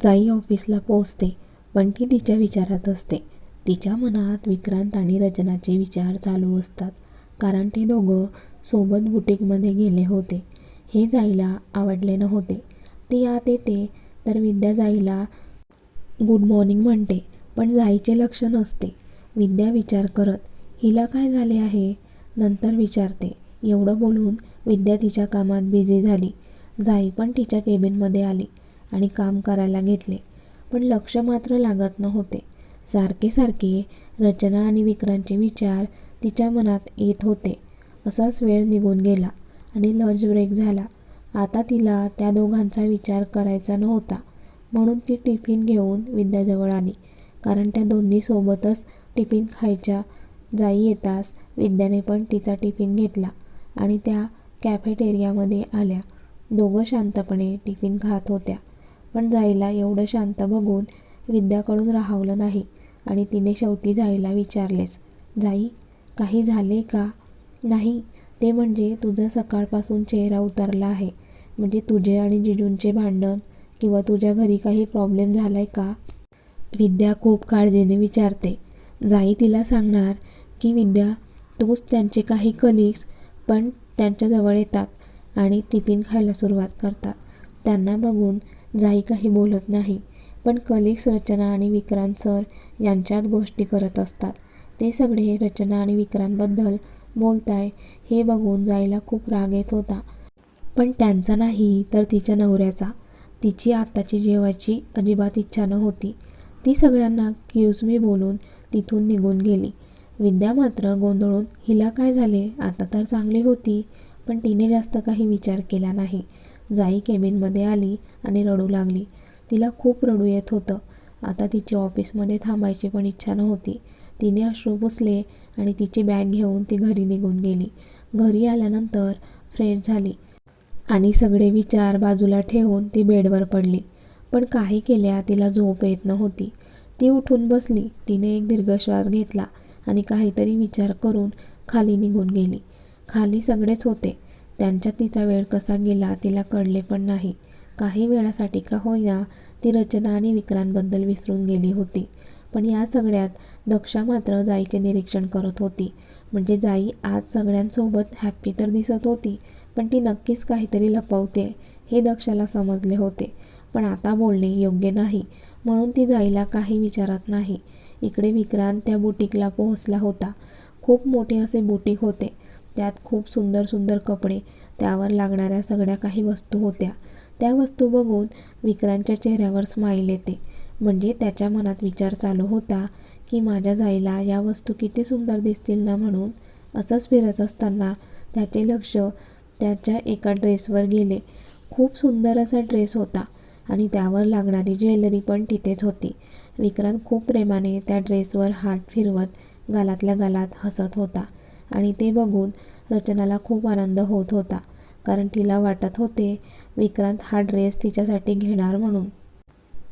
जाई ऑफिसला पोहोचते पण ती तिच्या विचारात असते. तिच्या मनात विक्रांत आणि रचनाचे विचार चालू असतात कारण ते दोघं सोबत बुटीकमध्ये गेले होते. हे जाईला आवडले नव्हते. ती आत येते तर विद्या जाईला गुड मॉर्निंग म्हणते पण जाईचे लक्ष नसते. विद्या विचार करत हिला काय झाले आहे? नंतर विचारते. एवढं बोलून विद्या तिच्या कामात बिझी झाली. जाई पण तिच्या केबिनमध्ये आली. आणि काम करायला घेतले. पण लक्ष मात्र लागत नव्हते. सारखे सारखे रचना आणि विक्रांतचे विचार तिच्या मनात येत होते. असाच वेळ निघून गेला आणि लंच ब्रेक झाला. आता तिला त्या दोघांचा विचार करायचा नव्हता. म्हणून ती टिफिन घेऊन विद्याजवळ आली. कारण त्या दोन्ही सोबतच टिफिन खायच्या जाई येताच विद्याने पण तिचा टिफिन घेतला आणि त्या कॅफेटेरियामध्ये आल्या. दोघं शांतपणे टिफिन खात होत्या. पण जाईला एवढं शांत बघून विद्याकडून राहवलं नाही आणि तिने शेवटी जायला विचारलेच जाई काही झाले का? नाही ते म्हणजे तुझा सकाळपासून चेहरा उतरला आहे. म्हणजे तुझे आणि जिजूंचे भांडण किंवा तुझ्या घरी काही प्रॉब्लेम झाला आहे का? विद्या खूप काळजीने विचारते. जाई तिला सांगणार की विद्या तोच त्यांचे काही कलिग्स पण त्यांच्याजवळ येतात आणि टिफिन खायला सुरुवात करतात. त्यांना बघून जाई काही बोलत नाही. पण कलिग्स रचना आणि विक्रांत सर यांच्यात गोष्टी करत असतात. ते सगळे रचना आणि विक्रांतबद्दल बोलताय हे बघून जाईला खूप राग येत होता. पण त्यांचा नाही तर तिच्या नवऱ्याचा. तिची आत्ताची जेवायची अजिबात इच्छा नव्हती. ती सगळ्यांना क्यूज मी बोलून तिथून निघून गेली. विद्या मात्र गोंधळून हिला काय झाले? आता तर चांगली होती. पण तिने जास्त काही विचार केला नाही. जाई केबिनमध्ये आली आणि रडू लागली. तिला खूप रडू येत होतं. आता तिची ऑफिसमध्ये थांबायची पण इच्छा नव्हती. तिने अश्रू पुसले आणि तिची बॅग घेऊन ती घरी निघून गेली. घरी आल्यानंतर फ्रेश झाली आणि सगळे विचार बाजूला ठेवून ती बेडवर पडली. पण काही केल्या तिला झोप येत नव्हती. ती उठून बसली. तिने एक दीर्घ श्वास घेतला आणि काहीतरी विचार करून खाली निघून गेली. खाली सगळेच होते. त्यांच्यात तिचा वेळ कसा गेला तिला कळले पण नाही. काही वेळासाठी का होईना ती रचना आणि विक्रांतबद्दल विसरून गेली होती. पण या सगळ्यात दक्षा मात्र जाईचे निरीक्षण करत होती. म्हणजे जाई आज सगळ्यांसोबत हॅप्पी तर दिसत होती पण ती नक्कीच काहीतरी लपवते हे दक्षाला समजले होते. पण आता बोलणे योग्य नाही म्हणून ती जाईला काही विचारत नाही. इकडे विक्रांत त्या बुटीकला पोहोचला होता. खूप मोठे असे बुटीक होते. त्यात खूप सुंदर सुंदर कपडे त्यावर लागणाऱ्या सगळ्या काही वस्तू होत्या. त्या वस्तू बघून विक्रांतच्या चेहऱ्यावर स्माईल येते. म्हणजे त्याच्या मनात विचार चालू होता की माझ्या जाईला या वस्तू किती सुंदर दिसतील ना म्हणून असंच फिरत असताना त्याचे लक्ष त्याच्या एका ड्रेसवर गेले. खूप सुंदर असा ड्रेस होता आणि त्यावर लागणारी ज्वेलरी पण तिथेच होती. विक्रांत खूप प्रेमाने त्या ड्रेसवर हात फिरवत गालातल्या गालात हसत होता. आणि ते बघून रचनाला खूप आनंद होत होता कारण तिला वाटत होते विक्रांत हा ड्रेस तिच्यासाठी घेणार म्हणून.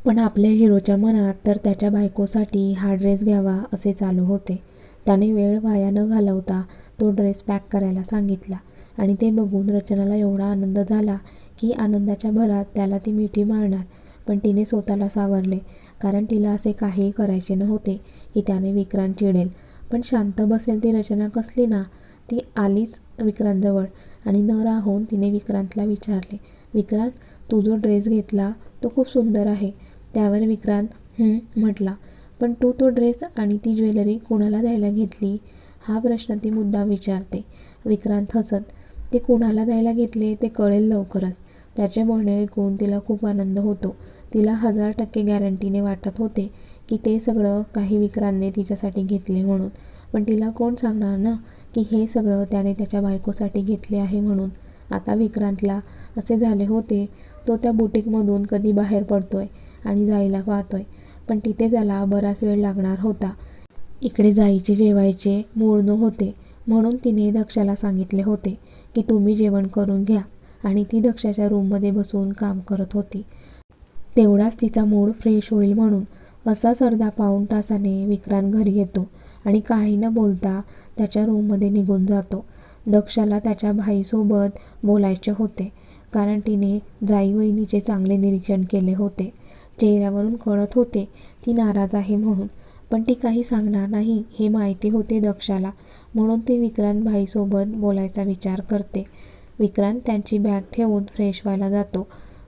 पण आपल्या हिरोच्या मनात तर त्याच्या बायकोसाठी हा ड्रेस घ्यावा असे चालू होते. त्याने वेळ वाया न घालवता तो ड्रेस पॅक करायला सांगितला आणि ते बघून रचनाला एवढा आनंद झाला की आनंदाच्या भरात त्याला ती मिठी मारणार. पण तिने स्वतःला सावरले कारण तिला असे काहीही करायचे नव्हते की त्याने विक्रांत चिडेल. पण शांत बसेल ती रचना कसली ना ती आलीच विक्रांतजवळ. आणि न राहून तिने विक्रांतला विचारले विक्रांत तू जो ड्रेस घेतला तो खूप सुंदर आहे. त्यावर विक्रांत म्हटला. पण तू तो ड्रेस आणि ती ज्वेलरी कोणाला द्यायला घेतली? हा प्रश्न ती मुद्दा विचारते. विक्रांत हसत ते कुणाला द्यायला घेतले ते कळेल लवकरच. त्याचे बोलणे ऐकून तिला खूप आनंद होतो. तिला हजार टक्के गॅरंटीने वाटत होते की ते सगळं काही विक्रांतने तिच्यासाठी घेतले म्हणून. पण तिला कोण सांगणार ना की हे सगळं त्याने त्याच्या बायकोसाठी घेतले आहे म्हणून. आता विक्रांतला असे झाले होते तो त्या बुटीकमधून कधी बाहेर पडतोय आणि जायला पाहतोय. पण तिथे त्याला बराच वेळ लागणार होता. इकडे जायचे जेवायचे मूळ न होते म्हणून तिने दक्षाला सांगितले होते की तुम्ही जेवण करून घ्या आणि ती दक्षाच्या रूममध्ये बसून काम करत होती. तेवढाच तिचा मूड फ्रेश होईल म्हणून असाच अर्धा पाऊण तासाने विक्रांत घरी येतो आणि काही न बोलता त्याच्या रूममध्ये निघून जातो. दक्षाला त्याच्या भाईसोबत बोलायचे होते कारण तिने जाई वहिनीचे चांगले निरीक्षण केले होते. चेहऱ्यावरून कळत होते ती नाराज आहे म्हणून. पण ती काही सांगणार नाही हे माहिती होते दक्षाला म्हणून ती विक्रांत भाईसोबत बोलायचा विचार करते. विक्रांत त्यांची बॅग ठेवून फ्रेश व्हायला जातो.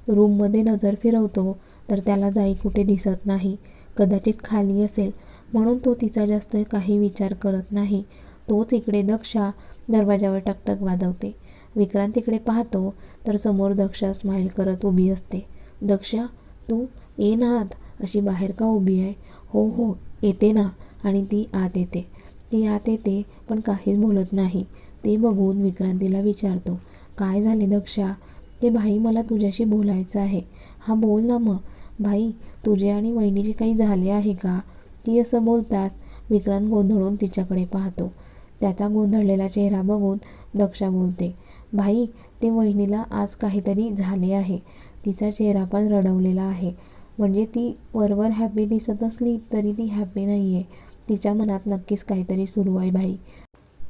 रूममध्ये नजर फिरवतो तर त्याला जाई कुठे दिसत नाही. कदाचित खाली असेल. म्हणून तो तिचा जास्त काही विचार करत नाही. तोच इकडे दक्षा दरवाजावर टकटक वाजवते. विक्रांत इकडे पाहतो तर समोर दक्षा स्माईल करत उभी असते. दक्षा तू ये ना आत. अशी बाहेर का उभी आहे? हो हो येते ना. आणि ती आत येते. ती आत येते पण काहीच बोलत नाही. ते बघून विक्रांतीला विचारतो काय झाले दक्षा? ते भाई मला तुझ्याशी बोलायचं आहे. हा बोल ना मग. भाई तुझे आणि वहिनीचे काही झाले आहे का? ती असं बोलताच विक्रांत गोंधळून तिच्याकडे पाहतो. त्याचा गोंधळलेला चेहरा बघून दक्षा बोलते भाई ते वहिनीला आज काहीतरी झाले आहे. तिचा चेहरा पण रडवलेला आहे. म्हणजे ती वरवर हॅपी दिसत असली तरी ती हॅपी नाही आहे तिच्या मनात नक्कीच काहीतरी सुरू आहे भाई.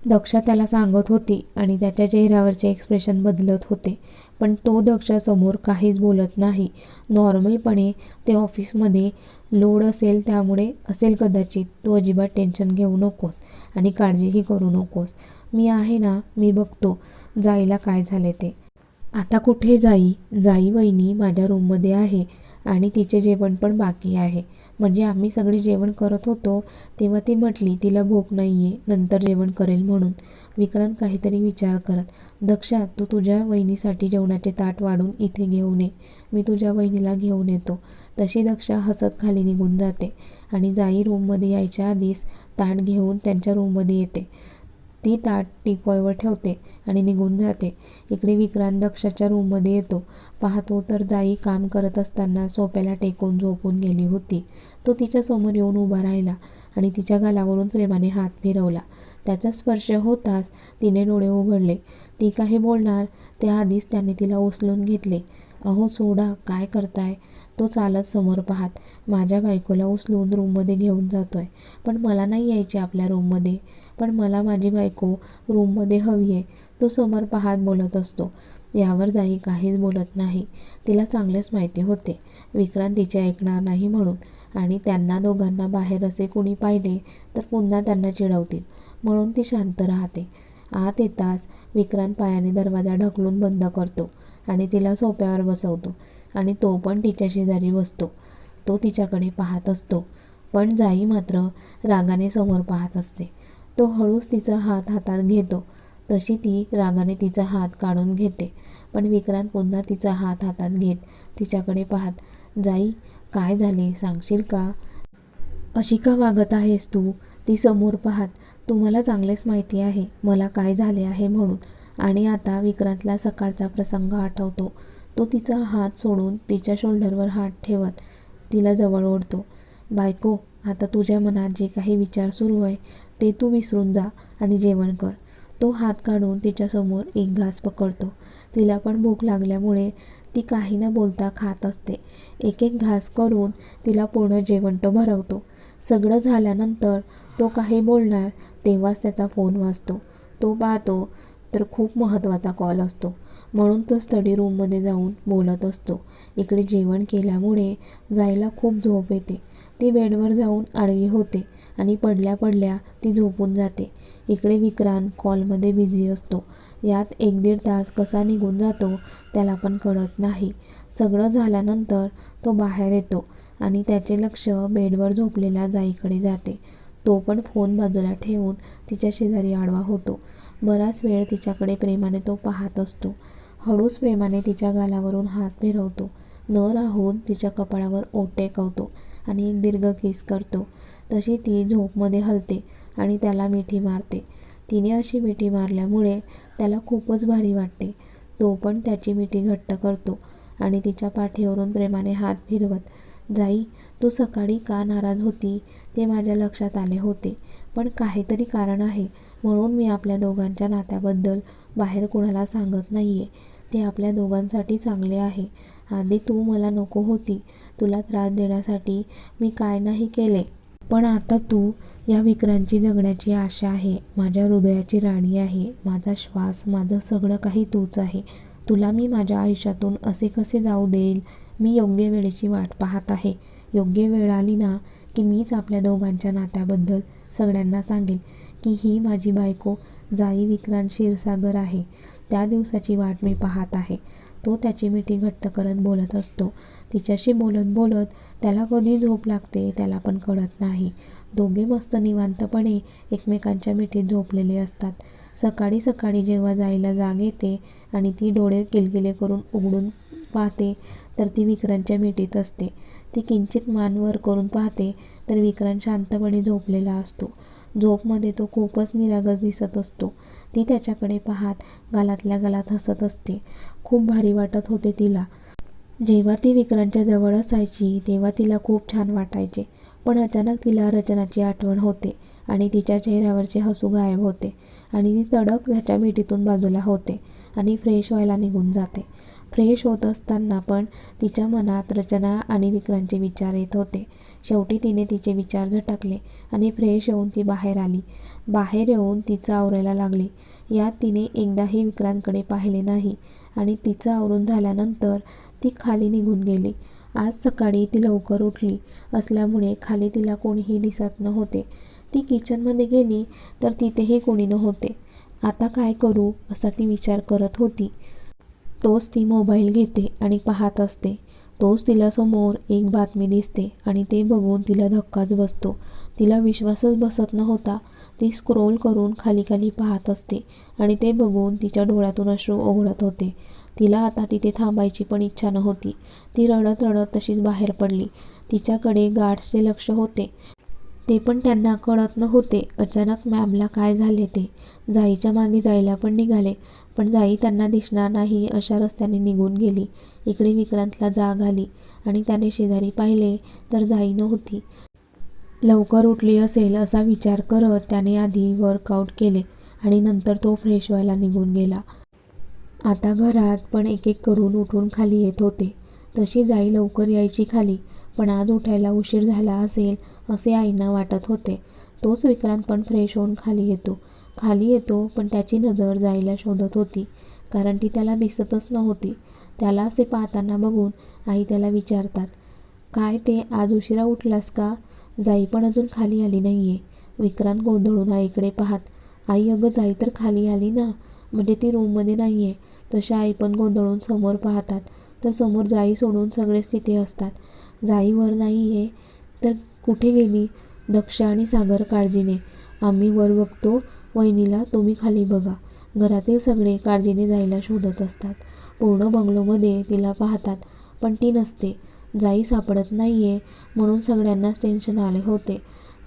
दक्षा त्याला सांगत होती आणि त्याच्या चेहऱ्यावरचे एक्सप्रेशन बदलत होते. पण तो दक्षासमोर काहीच बोलत नाही. नॉर्मलपणे ते ऑफिसमध्ये लोड असेल त्यामुळे असेल कदाचित. तू अजिबात टेन्शन घेऊ नकोस आणि काळजीही करू नकोस. मी आहे ना मी बघतो. जाईला काय झाले ते. आता कुठे जाई? जाई वहिनी माझ्या रूममध्ये आहे. आणि तिचे जेवण पण बाकी आहे. म्हणजे आम्ही सगळे जेवण करत होतो तेव्हा ती म्हटली तिला भूक नाही आहे नंतर जेवण करेल म्हणून. विक्रांत काहीतरी विचार करत दक्षा तू तुझ्या वहिनीसाठी जेवणाचे ताट वाढून इथे घेऊन ये. मी तुझ्या वहिनीला घेऊन येतो. तशी दक्षा हसत खाली निघून जाते आणि जाई रूममध्ये यायच्या आधीच ताट घेऊन त्यांच्या रूममध्ये येते. ती ताट टिपॉयवर ठेवते आणि निघून जाते. इकडे विक्रांत दक्षाच्या रूममध्ये येतो. पाहतो तर जाई काम करत असताना सोप्याला टेकून झोपून गेली होती. तो तिच्यासमोर येऊन उभा राहिला आणि तिच्या गालावरून प्रेमाने हात फिरवला. त्याचा स्पर्श होताच तिने डोळे उघडले. ती काही बोलणार त्याआधीच त्याने तिला उचलून घेतले. अहो सोडा काय करताय तो चालत समोर पाहत माझ्या बायकोला उचलून रूममध्ये घेऊन जातोय पण मला नाही यायचे आपल्या रूममध्ये. पण मला माझी बायको रूममध्ये हवी आहे. तो समोर पाहत बोलत असतो. यावर जाई काहीच बोलत नाही. तिला चांगलेच माहिती होते. विक्रांत तिचे ऐकणार नाही म्हणून. आणि त्यांना दोघांना बाहेर असे कुणी पाहिले तर पुन्हा त्यांना चिडवतील. म्हणून ती शांत राहते. आत येताच विक्रांत पायाने दरवाजा ढकलून बंद करतो आणि तिला सोप्यावर बसवतो. आणि तो पण तिच्या शेजारी बसतो. तो तिच्याकडे पाहत असतो. पण जाई मात्र रागाने समोर पाहत असते. तो हळूच तिचा हात हातात घेतो. तशी ती रागाने तिचा हात काढून घेते. पण विक्रांत पुन्हा तिचा हात हातात घेत तिच्याकडे पाहत जाई काय झाले? सांगशील का? अशी का वागत आहेस तू? ती समोर पाहत तुम्हाला चांगलेच माहिती आहे. मला काय झाले आहे म्हणून. आणि आता विक्रांतला सकाळचा प्रसंग आठवतो. तो तिचा हात सोडून तिच्या शोल्डरवर हात ठेवत तिला जवळ ओढतो. बायको आता तुझ्या मनात जे काही विचार सुरू आहे ते तू विसरून जा आणि जेवण कर. तो हात काढून तिच्यासमोर एक घास पकडतो. तिला पण भूक लागल्यामुळे ती काही न बोलता खात असते. एक एक घास करून तिला पूर्ण जेवण तो भरवतो. सगळं झाल्यानंतर तो काही बोलणार तेव्हाच त्याचा फोन वाजतो. तो पाहतो तर खूप महत्त्वाचा कॉल असतो. म्हणून तो स्टडी रूममध्ये जाऊन बोलत असतो. इकडे जेवण केल्यामुळे जायला खूप झोप येते. ती बेडवर जाऊन आडवी होते आणि पडल्या पडल्या ती झोपून जाते. इकडे विक्रांत कॉलमध्ये बिझी असतो. यात एक दीड तास कसा निघून जातो त्याला पण कळत नाही. सगळं झाल्यानंतर तो बाहेर येतो आणि त्याचे लक्ष बेडवर झोपलेल्या जाईकडे जाते. तो पण फोन बाजूला ठेवून तिच्या शेजारी आडवा होतो. बराच वेळ तिच्याकडे प्रेमाने तो पाहत असतो. हळूच प्रेमाने तिच्या गालावरून हात फिरवतो. न राहून तिच्या कपाळावर ओट टेकवतो आणि एक दीर्घ केस करतो. तशी ती झोपमध्ये हलते आणि त्याला मिठी मारते. तिने अशी मिठी मारल्यामुळे त्याला खूपच भारी वाटते. तो पण त्याची मिठी घट्ट करतो आणि तिच्या पाठीवरून प्रेमाने हात फिरवत जाई तू सकाळी का नाराज होती ते माझ्या लक्षात आले होते. पण काहीतरी कारण आहे. म्हणून मी आपल्या दोघांच्या नात्याबद्दल बाहेर कुणाला सांगत नाही आहे ते आपल्या दोघांसाठी चांगले आहे. आधी तू मला नको होती. तुला त्रास देण्यासाठी मी काय नाही केले. पण आता तू या विक्रांची जगण्याची आशा आहे. माझ्या हृदयाची राणी आहे. माझा श्वास माझं सगळं काही तूच आहे. तुला मी माझ्या आयुष्यातून असे कसे जाऊ देईल? मी योग्य वेळेची वाट पाहत आहे. योग्य वेळ आली ना की मीच आपल्या दोघांच्या नात्याबद्दल सगळ्यांना सांगेन की ही माझी बायको जाई विक्रांत क्षीरसागर आहे. त्या दिवसाची वाट मी पाहत आहे. तो त्याची मिठी घट्ट करत बोलत असतो. तिच्याशी बोलत बोलत त्याला कधी झोप लागते त्याला पण कळत नाही. दोघे मस्त निवांतपणे एकमेकांच्या मिठीत झोपलेले असतात. सकाळी सकाळी जेव्हा जायला जाग येते आणि ती डोळे किलकिले करून उघडून पाहते तर ती विक्रांतच्या मिठीत असते. ती किंचित मान वर करून पाहते तर विक्रांत शांतपणे झोपलेला असतो. झोपमध्ये तो खूपच निरागस दिसत असतो. ती त्याच्याकडे पाहत गालातल्या गालात हसत असते. खूप भारी वाटत होते तिला. जेव्हा ती विक्रांतच्या जवळ असायची तेव्हा तिला खूप छान वाटायचे. पण अचानक तिला रचनाची आठवण होते आणि तिच्या चेहऱ्यावरचे हसू गायब होते आणि ती तडक त्याच्या मिठीतून बाजूला होते आणि फ्रेश व्हायला निघून जाते. फ्रेश होत असताना पण तिच्या मनात रचना आणि विक्रांतचे विचार येत होते. शेवटी तिने तिचे विचार झटकले आणि फ्रेश होऊन ती बाहेर आली. बाहेर येऊन तिचं आवरायला लागली. यात तिने एकदाही विक्रांतकडे पाहिले नाही आणि तिचं आवरून झाल्यानंतर ती खाली निघून गेली. आज सकाळी ती लवकर उठली असल्यामुळे खाली तिला कोणीही दिसत नव्हते. ती किचनमध्ये गेली तर तिथेही कोणी नव्हते. आता काय करू असा ती विचार करत होती. तोच ती मोबाईल घेते आणि पाहत असते. तोच तिला समोर एक बातमी दिसते आणि ते बघून तिला धक्काच बसतो. तिला विश्वासच बसत नव्हता. ती स्क्रोल करून खाली खाली पाहत असते आणि ते बघून तिच्या डोळ्यातून अश्रू ओघळत होते. तिला आता तिथे थांबायची पण इच्छा नव्हती. ती रडत रडत तशीच बाहेर पडली. तिच्याकडे गार्ड्सचे लक्ष होते. ते पण त्यांना कळत नव्हते. अचानक मॅमला काय झाले ते? जाईच्या मागे जायला पण निघाले पण जाई त्यांना दिसणार नाही अशा रस्त्याने निघून गेली. इकडे विक्रांतला जाग आली आणि त्याने शेजारी पाहिले तर जाई नव्हती. लवकर उठली असेल असा विचार करत त्याने आधी वर्कआउट केले आणि नंतर तो फ्रेश व्हायला निघून गेला. आता घरात पण एक एक करून उठून खाली येत होते. तशी जाई लवकर यायची खाली पण आज उठायला उशीर झाला असेल असे आईंना वाटत होते. तोच विक्रांत पण फ्रेश होऊन खाली येतो. खाली येतो पण त्याची नजर जायला शोधत होती. कारण ती त्याला दिसतच नव्हती. त्याला असे पाहताना बघून आई त्याला विचारतात काय ते आज उशिरा उठलास का? जाई पण अजून खाली आली नाही आहे विक्रांत गोंधळून आईकडे पाहत आई अगं जाई तर खाली आली ना? म्हणजे ती रूममध्ये नाही आहे तशा आई पण गोंधळून समोर पाहतात. तर समोर जाई सोडून सगळेच तिथे असतात. जाई वर नाही आहे तर कुठे गेली? दक्ष आणि सागर काळजीने. आम्ही वर बघतो वहिनीला तुम्ही खाली बघा. घरातील सगळे काळजीने जायला शोधत असतात. पूर्ण बंगलोमध्ये तिला पाहतात पण ती नसते. जाई सापडत नाही आहे म्हणून सगळ्यांनाच टेन्शन आले होते.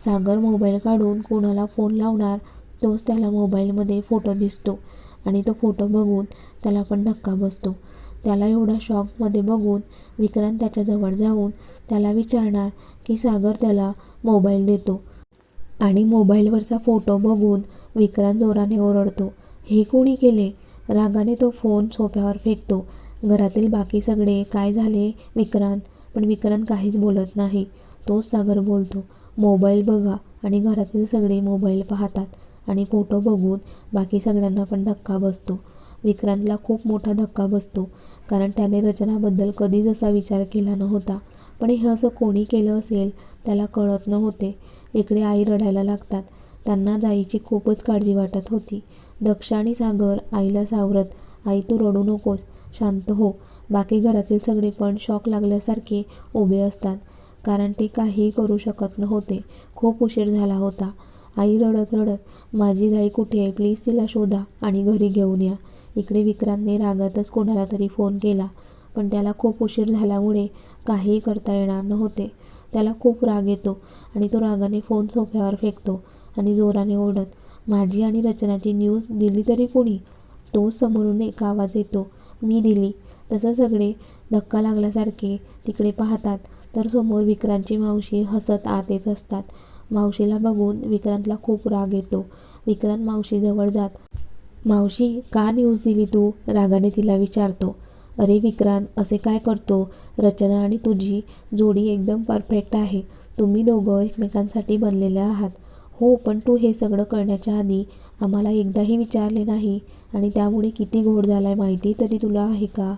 सागर मोबाईल काढून कोणाला फोन लावणार तोच त्याला मोबाईलमध्ये फोटो दिसतो. आणि तो फोटो बघून त्याला पण धक्का बसतो. त्याला एवढा शॉकमध्ये बघून विक्रांत त्याच्याजवळ जाऊन त्याला विचारणार की सागर त्याला मोबाईल देतो आणि मोबाईलवरचा फोटो बघून विक्रांत जोराने ओरडतो हे कोणी केले? रागाने तो फोन सोफ्यावर फेकतो घरातील बाकी सगळे काय झाले विक्रांत? पण विक्रांत काहीच बोलत नाही. तोच सागर बोलतो मोबाईल बघा आणि घरातील सगळे मोबाईल पाहतात आणि फोटो बघून बाकी सगळ्यांना पण धक्का बसतो. विक्रांतला खूप मोठा धक्का बसतो कारण त्याने रचनाबद्दल कधीच असा विचार केला नव्हता. पण हे असं कोणी केलं असेल त्याला कळत नव्हते. इकडे आई रडायला लागतात. त्यांना जाईची खूपच काळजी वाटत होती. दक्ष आणि सागर आईला सावरत आई तू रडू नकोस. शांत हो. बाकी घरातील सगळे पण शॉक लागल्यासारखे उभे असतात कारण ते काहीही करू शकत नव्हते. खूप उशीर झाला होता. आई रडत रडत माझी जाई कुठे आहे? प्लीज तिला शोधा आणि घरी घेऊन या. इकडे विक्रांतने रागातच कोणाला तरी फोन केला पण त्याला खूप उशीर झाल्यामुळे काहीही करता येणार नव्हते. त्याला खूप राग येतो आणि तो रागाने फोन सोफ्यावर फेकतो आणि जोराने ओढत माझी आणि रचनाची न्यूज दिली तरी कोणी तो समोरून एक आवाज येतो मी दिली तसं सगळे धक्का लागल्यासारखे तिकडे पाहतात तर समोर विक्रांतची मावशी हसत आत येत असतात. मावशीला बघून विक्रांतला खूप राग येतो. विक्रांत मावशीजवळ जात मावशी का न्यूज दिली तू? रागाने तिला विचारतो. अरे विक्रांत असे काय करतो? रचना आणि तुझी जोडी एकदम परफेक्ट आहे. तुम्ही दोघं एकमेकांसाठी बनलेल्या आहात. हो पण तू हे सगळं करण्याच्या आधी आम्हाला एकदाही विचारले नाही आणि त्यामुळे किती घोड झाला आहे माहिती तरी तुला आहे का?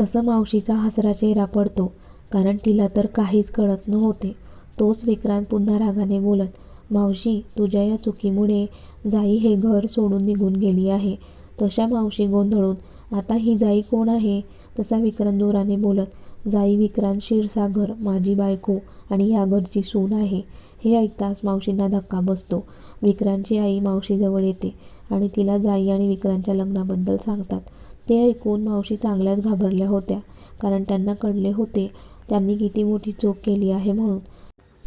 तसं मावशीचा हसरा चेहरा पडतो कारण तिला तर काहीच कळत नव्हते. तोच विक्रांत पुन्हा रागाने बोलत मावशी तुझ्या या चुकीमुळे जाई हे घर सोडून निघून गेली आहे. तशा मावशी गोंधळून आता ही जाई कोण आहे? तसा विक्रांत जोराने बोलत जाई विक्रांत क्षीरसागर माझी बायको आणि या घरची सून आहे. हे ऐकताच मावशींना धक्का बसतो. विक्रांतची आई मावशीजवळ येते आणि तिला जाई आणि विक्रांतच्या लग्नाबद्दल सांगतात. ते ऐकून मावशी चांगल्याच घाबरल्या होत्या कारण त्यांना कळले होते त्यांनी किती मोठी चूक केली आहे म्हणून.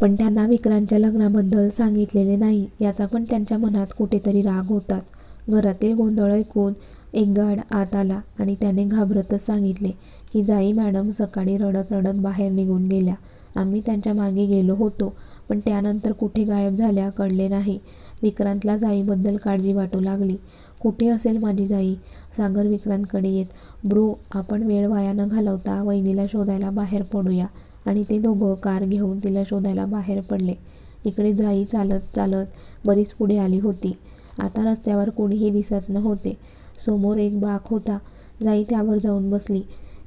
पण त्यांना विक्रांतच्या लग्नाबद्दल सांगितलेले नाही याचा पण त्यांच्या मनात कुठेतरी राग होताच. घरातील गोंधळ ऐकून एक गाड आत आला आणि त्याने घाबरतच सांगितले की जाई मॅडम सकाळी रडत रडत बाहेर निघून गेल्या. आम्ही त्यांच्या मागे गेलो होतो पण त्यानंतर कुठे गायब झाल्या कळले नाही. विक्रांतला जाईबद्दल काळजी वाटू लागली. कुठे असेल माझी जाई? सागर विक्रांतकडे येत. ब्रो आपण वेळ वाया न घालवता वहिनीला शोधायला बाहेर पडूया. आणि ते दोघं कार घेऊन तिला शोधायला बाहेर पडले. इकडे जाई चालत चालत बरीच पुढे आली होती. आता रस्त्यावर कोणीही दिसत नव्हते. समोर एक बाक होता. जाई त्यावर जाऊन बसली.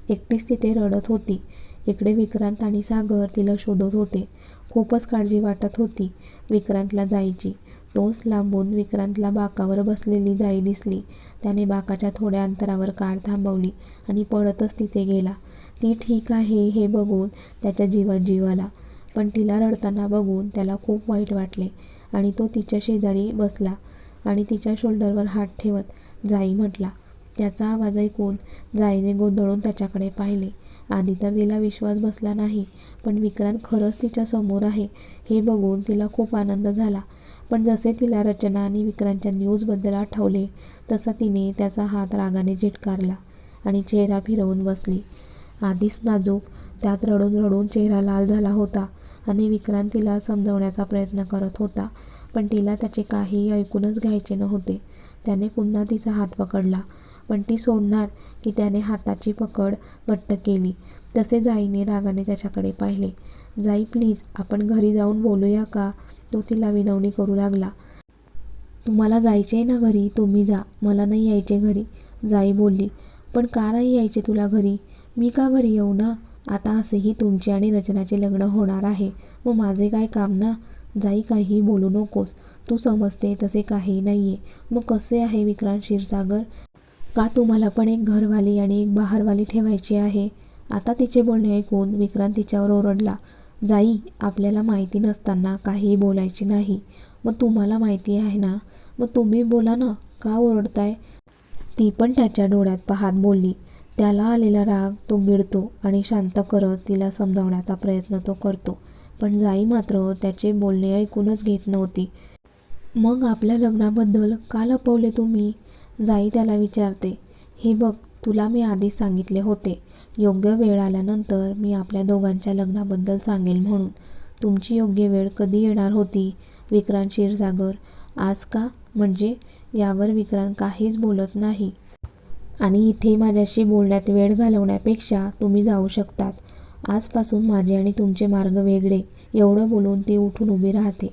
एकटीच तिथे रडत होती. इकडे विक्रांत आणि सागर तिला शोधत होते. खूपच काळजी वाटत होती विक्रांतला जायची तोच लांबून विक्रांतला बाकावर बसलेली जाई दिसली. त्याने बाकाच्या थोड्या अंतरावर कार थांबवली आणि पळतच तिथे गेला. ती ठीक आहे हे बघून त्याच्या जीवात जीव आला. पण तिला रडताना बघून त्याला खूप वाईट वाटले आणि तो तिच्या शेजारी बसला आणि तिच्या शोल्डरवर हात ठेवत जाई म्हटला त्याचा आवाज ऐकून जाईने गोंधळून त्याच्याकडे पाहिले. आधी तर तिला विश्वास बसला नाही पण विक्रांत खरंच तिच्या समोर आहे हे बघून तिला खूप आनंद झाला. पण जसे तिला रचना आणि विक्रांतच्या न्यूजबद्दल आठवले तसा तिने त्याचा हात रागाने झिटकारला आणि चेहरा फिरवून बसली. आधीच नाजूक त्यात रडून रडून चेहरा लाल झाला होता आणि विक्रांत तिला समजवण्याचा प्रयत्न करत होता. पण तिला त्याचे काहीही ऐकूनच घ्यायचे नव्हते. त्याने पुन्हा तिचा हात पकडला. पण ती सोडणार की त्याने हाताची पकड घट्ट केली. तसे जाईने रागाने त्याच्याकडे पाहिले. जाई प्लीज आपण घरी जाऊन बोलूया का? तो तिला विनवणी करू लागला. तुम्हाला जायचे आहे ना घरी? तुम्ही जा. मला नाही यायचे घरी. जाई बोलली. पण का नाही यायचे तुला घरी? मी का घरी येऊ ना? आता असेही तुमचे आणि रचनाचे लग्न होणार आहे. मग माझे काय काम ना? जाई काही बोलू नकोस. तू समजते तसे काही नाही आहे मग कसे आहे विक्रांत क्षीरसागर? का तुम्हाला पण एक घरवाली आणि एक बहारवाली ठेवायची आहे? आता तिचे बोलणे ऐकून विक्रांत तिच्यावर ओरडला. जाई आपल्याला माहिती नसताना काहीही बोलायची नाही. मग तुम्हाला माहिती आहे ना? मग तुम्ही बोला ना. का ओरडताय? ती पण त्याच्या डोळ्यात पाहत बोलली. त्याला आलेला राग तो गिळतो आणि शांत करत तिला समजावण्याचा प्रयत्न तो करतो. पण जाई मात्र त्याचे बोलणे ऐकूनच घेत नव्हती. मग आपल्या लग्नाबद्दल का लपवले तुम्ही? जाई त्याला विचारते. हे बघ तुला मी आधीच सांगितले होते. योग्य वेळ आल्यानंतर मी आपल्या दोघांच्या लग्नाबद्दल सांगेल म्हणून. तुमची योग्य वेळ कधी येणार होती विक्रांत क्षीरसागर? आज का? म्हणजे यावर विक्रांत काहीच बोलत नाही. आणि इथे माझ्याशी बोलण्यात वेळ घालवण्यापेक्षा तुम्ही जाऊ शकतात. आजपासून माझे आणि तुमचे मार्ग वेगळे. एवढं बोलून ती उठून उभी राहते.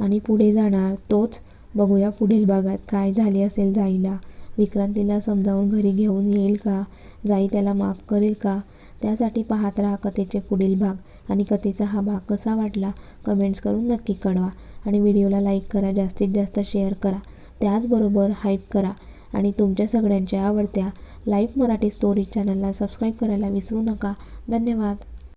आणि पुढे जाणार तोच. बघूया पुढील भागात काय झाले असेल जाईला विक्रांतीला समजावून घरी घेऊन येईल का? जाई त्याला माफ करेल का? त्यासाठी पाहत राहा कथेचे पुढील भाग. आणि कथेचा हा भाग कसा वाटला कमेंट्स करून नक्की कळवा. आणि व्हिडिओला लाईक करा जास्तीत जास्त शेअर करा. त्याचबरोबर हाईप करा. आणि तुमच्या सगळ्यांच्या आवडत्या लाईव्ह मराठी स्टोरी चॅनलला सबस्क्राईब करायला विसरू नका. धन्यवाद.